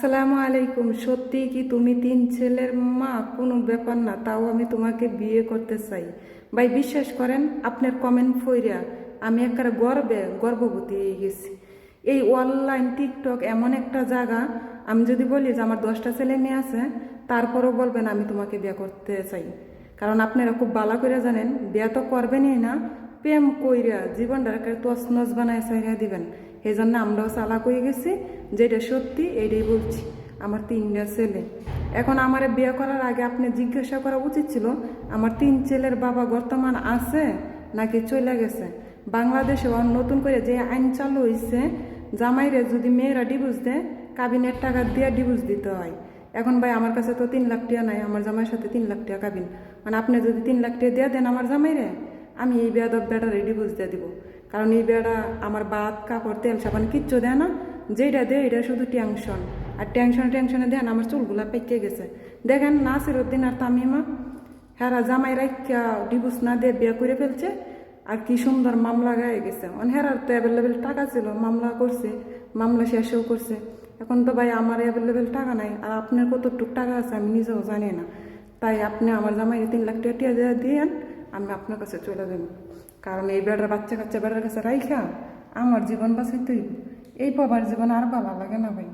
আসসালামু আলাইকুম। সত্যি কি তুমি তিন ছেলের মা? কোনো ব্যাপার না, তাও আমি তোমাকে বিয়ে করতে চাই। ভাই, বিশ্বাস করেন, আপনার কমেন্ট ফইরা আমি একটা গর্বে, গর্ভবতী হয়ে গেছি। এই অনলাইন টিকটক এমন একটা জায়গা, আমি যদি বলি যে আমার দশটা ছেলে মেয়ে আছে, তারপরও বলবেন আমি তোমাকে বিয়ে করতে চাই। কারণ আপনারা খুব ভালো করে জানেন, বিয়ে তো করবেনই না প্রেম কইরা জীবনটাকে তছনছ বানায় চাইরা দিবেন। এই জন্য আমরাও চালাক হয়ে গেছি, যেটা সত্যি এইটাই বলছি, আমার তিনটা ছেলে। এখন আমার বিয়ে করার আগে আপনি জিজ্ঞাসা করা উচিত ছিল, আমার তিন ছেলের বাবা বর্তমান আছে নাকি চলে গেছে? বাংলাদেশে নতুন করে যে আইন চালু হয়েছে জামাইরে যদি মেয়েরা ডিভোর্স দেয়, কাবিনের টাকা দিয়ে ডিভোর্স দিতে হয়। এখন ভাই আমার কাছে তো তিন লাখ টাকা নাই, আমার জামাইয়ের সাথে তিন লাখ টাকা কাবিন। মানে আপনি যদি তিন লাখ টাকা দিয়ে দেন আমার জামাইরে আমি এই বেয়াদব বেটা রেডি বুঝ দিয়ে দিব। কারণ এই বেড়া আমার ভাত কাপড় তেল সাবান কিচ্ছু দেয় না। যেটা দেয় এটা শুধু টেনশন আর টেনশনে টেনশনে দেন আমার চুলগুলা পেকে গেছে। দেখেন নাসির উদ্দিন আর তামিমা হ্যাঁ জামাই রাখা ডিভোর্স না দিয়ে বিয়ে করে ফেলছে। আর কি সুন্দর মামলা গায়ে গেছে। হেরার তো অ্যাভেলেবেল টাকা ছিল, মামলা করছে, মামলা শেষও করছে। এখন তো ভাই আমার অ্যাভেলেবেল টাকা নাই। আর আপনার কতটুকু টাকা আছে আমি নিজেও জানি না। তাই আপনি আমার জামাই তিন লাখ টাকা দিয়ে দিয়েন। আমি আপনার কাছে চলে যাব। কারণ এই বেড়ার বাচ্চা কাচ্চা বেড়ার কাছে রাইখা আমার জীবন বাঁচাই হইব। এই বাবার জীবন আর ভালো লাগে না ভাই।